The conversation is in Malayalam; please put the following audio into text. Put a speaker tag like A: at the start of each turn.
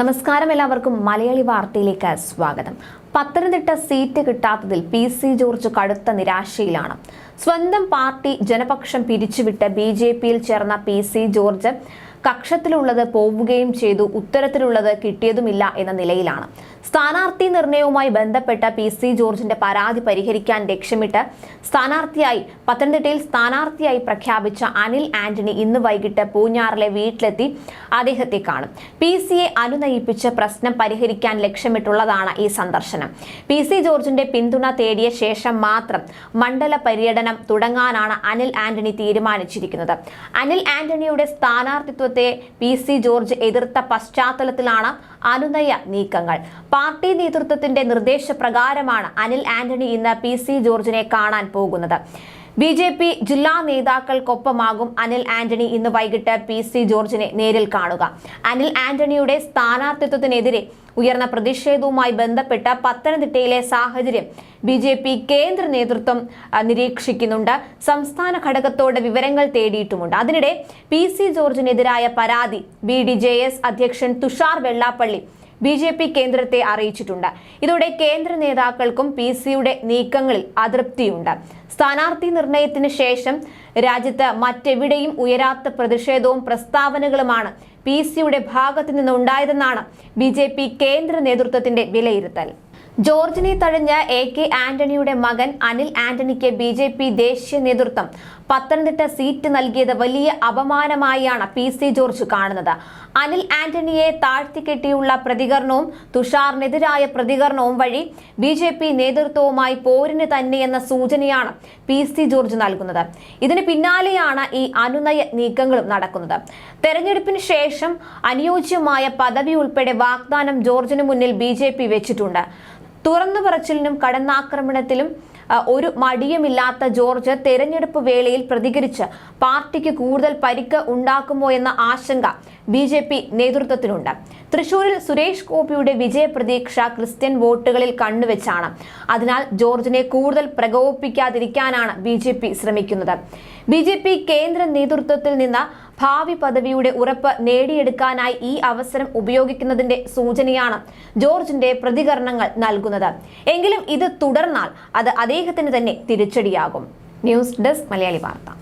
A: നമസ്കാരം എല്ലാവർക്കും മലയാളി വാർത്തയിലേക്ക് സ്വാഗതം. പത്തനംതിട്ട സീറ്റ് കിട്ടാത്തതിൽ പി സി ജോർജ് കടുത്ത നിരാശയിലാണ്. സ്വന്തം പാർട്ടി ജനപക്ഷം പിരിച്ചുവിട്ട് ബി ജെ പിയിൽ ചേർന്ന പി സി ജോർജ് കക്ഷത്തിലുള്ളത് പോവുകയും ചെയ്തു ഉത്തരത്തിലുള്ളത് കിട്ടിയതുമില്ല എന്ന നിലയിലാണ്. സ്ഥാനാർത്ഥി നിർണയവുമായി ബന്ധപ്പെട്ട പി സി ജോർജിന്റെ പരാതി പരിഹരിക്കാൻ ലക്ഷ്യമിട്ട് സ്ഥാനാർത്ഥിയായി പത്തനംതിട്ടയിൽ സ്ഥാനാർത്ഥിയായി പ്രഖ്യാപിച്ച അനിൽ ആന്റണി ഇന്ന് വൈകിട്ട് പൂഞ്ഞാറിലെ വീട്ടിലെത്തി അദ്ദേഹത്തെ കാണും. പി സിയെ അനുനയിപ്പിച്ച് പ്രശ്നം പരിഹരിക്കാൻ ലക്ഷ്യമിട്ടുള്ളതാണ് ഈ സന്ദർശനം. പി സി ജോർജിന്റെ പിന്തുണ തേടിയ ശേഷം മാത്രം മണ്ഡല പര്യടനം തുടങ്ങാനാണ് അനിൽ ആന്റണി തീരുമാനിച്ചിരിക്കുന്നത്. അനിൽ ആന്റണിയുടെ സ്ഥാനാർത്ഥിത്വത്തെ പി സി ജോർജ് എതിർത്ത പശ്ചാത്തലത്തിലാണ് അനുനയ നീക്കങ്ങൾ. പാർട്ടി നേതൃത്വത്തിന്റെ നിർദ്ദേശപ്രകാരമാണ് അനിൽ ആന്റണി ഇന്ന് പി സി ജോർജിനെ കാണാൻ പോകുന്നത്. ബി ജെ പി ജില്ലാ നേതാക്കൾക്കൊപ്പമാകും അനിൽ ആന്റണി ഇന്ന് വൈകിട്ട് പി സി ജോർജിനെ നേരിൽ കാണുക. അനിൽ ആന്റണിയുടെ സ്ഥാനാർത്ഥിത്വത്തിനെതിരെ ഉയർന്ന പ്രതിഷേധവുമായി ബന്ധപ്പെട്ട പത്തനംതിട്ടയിലെ സാഹചര്യം ബി ജെ പി കേന്ദ്ര നേതൃത്വം നിരീക്ഷിക്കുന്നുണ്ട്. സംസ്ഥാന ഘടകത്തോട് വിവരങ്ങൾ തേടിയിട്ടുമുണ്ട്. അതിനിടെ പി സി ജോർജിനെതിരായ പരാതി ബി ഡി ജെ എസ് അധ്യക്ഷൻ Thushar Vellappally B J P കേന്ദ്രത്തെ അറിയിച്ചിട്ടുണ്ട്. ഇതോടെ കേന്ദ്ര നേതാക്കൾക്കും പി സിയുടെ നീക്കങ്ങളിൽ അതൃപ്തിയുണ്ട്. സ്ഥാനാർത്ഥി നിർണയത്തിന് ശേഷം രാജ്യത്ത് മറ്റെവിടെയും ഉയരാത്ത പ്രതിഷേധവും പ്രസ്താവനകളുമാണ് പി സിയുടെ ഭാഗത്തു നിന്നുണ്ടായതെന്നാണ് ബി കേന്ദ്ര നേതൃത്വത്തിന്റെ വിലയിരുത്തൽ. ജോർജിനെ തഴഞ്ഞ എ കെ ആന്റണിയുടെ മകൻ അനിൽ ആന്റണിക്ക് ബി ജെ പി ദേശീയ നേതൃത്വം പത്തനംതിട്ട സീറ്റ് നൽകിയത് വലിയ അപമാനമായാണ് പി സി ജോർജ് കാണുന്നത്. അനിൽ ആന്റണിയെ താഴ്ത്തിക്കെട്ടിയുള്ള പ്രതികരണവും തുഷാറിനെതിരായ പ്രതികരണവും വഴി ബി ജെ പി നേതൃത്വവുമായി പോരിന് തന്നെയെന്ന സൂചനയാണ് പി സി ജോർജ് നൽകുന്നത്. ഇതിന് പിന്നാലെയാണ് ഈ അനുനയ നീക്കങ്ങളും നടക്കുന്നത്. തെരഞ്ഞെടുപ്പിന് ശേഷം അനുയോജ്യമായ പദവി ഉൾപ്പെടെ വാഗ്ദാനം ജോർജിന് മുന്നിൽ ബി ജെ പി വെച്ചിട്ടുണ്ട്. തുറന്നു പറച്ചിലിനും കടന്നാക്രമണത്തിലും ഒരു മടിയുമില്ലാത്ത ജോർജ് തെരഞ്ഞെടുപ്പ് വേളയിൽ പ്രതികരിച്ച് പാർട്ടിക്ക് കൂടുതൽ പരിക്ക് ഉണ്ടാക്കുമോ എന്ന ആശങ്ക ബി ജെ പി നേതൃത്വത്തിനുണ്ട് തൃശൂരിൽ സുരേഷ് ഗോപിയുടെ വിജയപ്രതീക്ഷ ക്രിസ്ത്യൻ വോട്ടുകളിൽ കണ്ണുവെച്ചാണ്. അതിനാൽ ജോർജിനെ കൂടുതൽ പ്രകോപിപ്പിക്കാതിരിക്കാനാണ് ബി ജെ പി ശ്രമിക്കുന്നത്. ബി ജെ പി കേന്ദ്ര നേതൃത്വത്തിൽ നിന്ന് ഭാവി പദവിയുടെ ഉറപ്പ് നേടിയെടുക്കാനായി ഈ അവസരം ഉപയോഗിക്കുന്നതിന്റെ സൂചനയാണ് ജോർജിന്റെ പ്രതികരണങ്ങൾ നൽകുന്നത്. എങ്കിലും ഇത് തുടർന്നാൽ അത് അദ്ദേഹത്തിന് തന്നെ തിരിച്ചടിയാകും. ന്യൂസ് ഡെസ്ക് മലയാളി വാർത്ത.